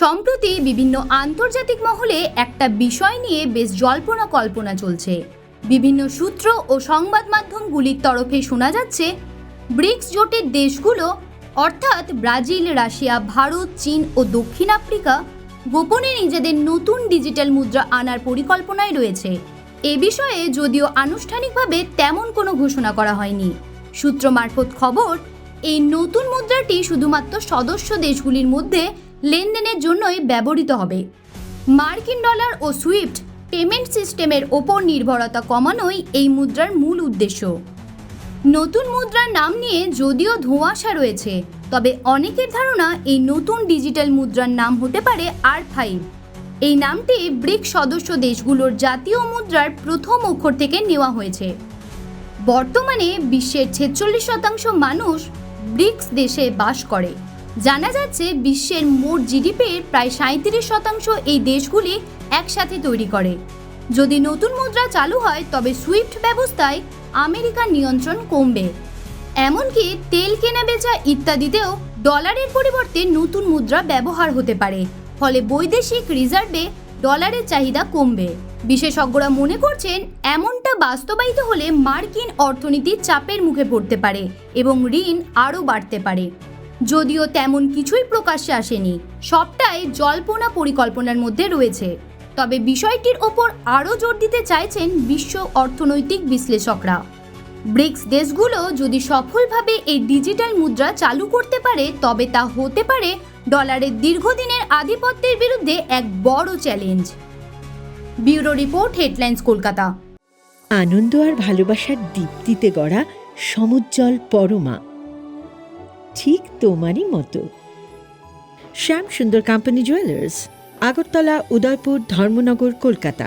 সম্প্রতি বিভিন্ন আন্তর্জাতিক মহলে একটা বিষয় নিয়ে বেশ জল্পনা কল্পনা চলছে। বিভিন্ন সূত্র ও সংবাদ মাধ্যমগুলির তরফে শোনা যাচ্ছে, ব্রিক্স জোটের দেশগুলো, অর্থাৎ ব্রাজিল, রাশিয়া, ভারত, চীন ও দক্ষিণ আফ্রিকা, গোপনে নিজেদের নতুন ডিজিটাল মুদ্রা আনার পরিকল্পনায় রয়েছে। এ বিষয়ে যদিও আনুষ্ঠানিকভাবে তেমন কোনো ঘোষণা করা হয়নি। সূত্র মারফত খবর এই নতুন মুদ্রাটি শুধুমাত্র সদস্য দেশগুলির মধ্যে লেনদেনের জন্যই ব্যবহৃত হবে। মার্কিন ডলার ও সুইফট পেমেন্ট সিস্টেমের ওপর নির্ভরতা কমানোই এই মুদ্রার মূল উদ্দেশ্য। নতুন মুদ্রার নাম নিয়ে যদিও ধোঁয়াশা রয়েছে, তবে অনেকের ধারণা এই নতুন ডিজিটাল মুদ্রার নাম হতে পারে আর ফাইভ। এই নামটি ব্রিক সদস্য দেশগুলোর জাতীয় মুদ্রার প্রথম অক্ষর থেকে নেওয়া হয়েছে। বর্তমানে বিশ্বের ছেচল্লিশ শতাংশ মানুষ ব্রিক্স দেশে বাস করে। জানা যাচ্ছে, বিশ্বের মোট জিডিপির প্রায় সাঁত্রিশ শতাংশ এই দেশগুলি একসাথে তৈরি করে। যদি নতুন মুদ্রা চালু হয়, তবে সুইফট ব্যবস্থায় আমেরিকার নিয়ন্ত্রণ কমবে। এমনকি তেল কেনা, বেচা ইত্যাদিতেও ডলারের পরিবর্তে নতুন মুদ্রা ব্যবহার হতে পারে। ফলে বৈদেশিক রিজার্ভে ডলারের চাহিদা কমবে। বিশেষজ্ঞরা মনে করছেন, এমনটা বাস্তবায়িত হলে মার্কিন অর্থনীতি চাপের মুখে পড়তে পারে এবং ঋণ আরও বাড়তে পারে। যদিও তেমন কিছুই প্রকাশ্যে আসেনি, সবটাই জল্পনা পরিকল্পনার মধ্যে রয়েছে। তবে বিষয়টির ওপর আরও জোর দিতে চাইছেন বিশ্ব অর্থনৈতিক বিশ্লেষকরা। ব্রিক্স দেশগুলো যদি সফলভাবে এই ডিজিটাল মুদ্রা চালু করতে পারে, তবে তা হতে পারে ডলারের দীর্ঘদিনের আধিপত্যের বিরুদ্ধে এক বড় challenge. Bureau report, headlines, Kolkata. আনন্দ আর ভালোবাসার দীপ্তিতে গড়া সমুজ্জ্বল পরমা। ঠিক তোমারই মতো। Shyam Sundar company jewellers Agartala, Udaipur, Dharmanagar, Kolkata.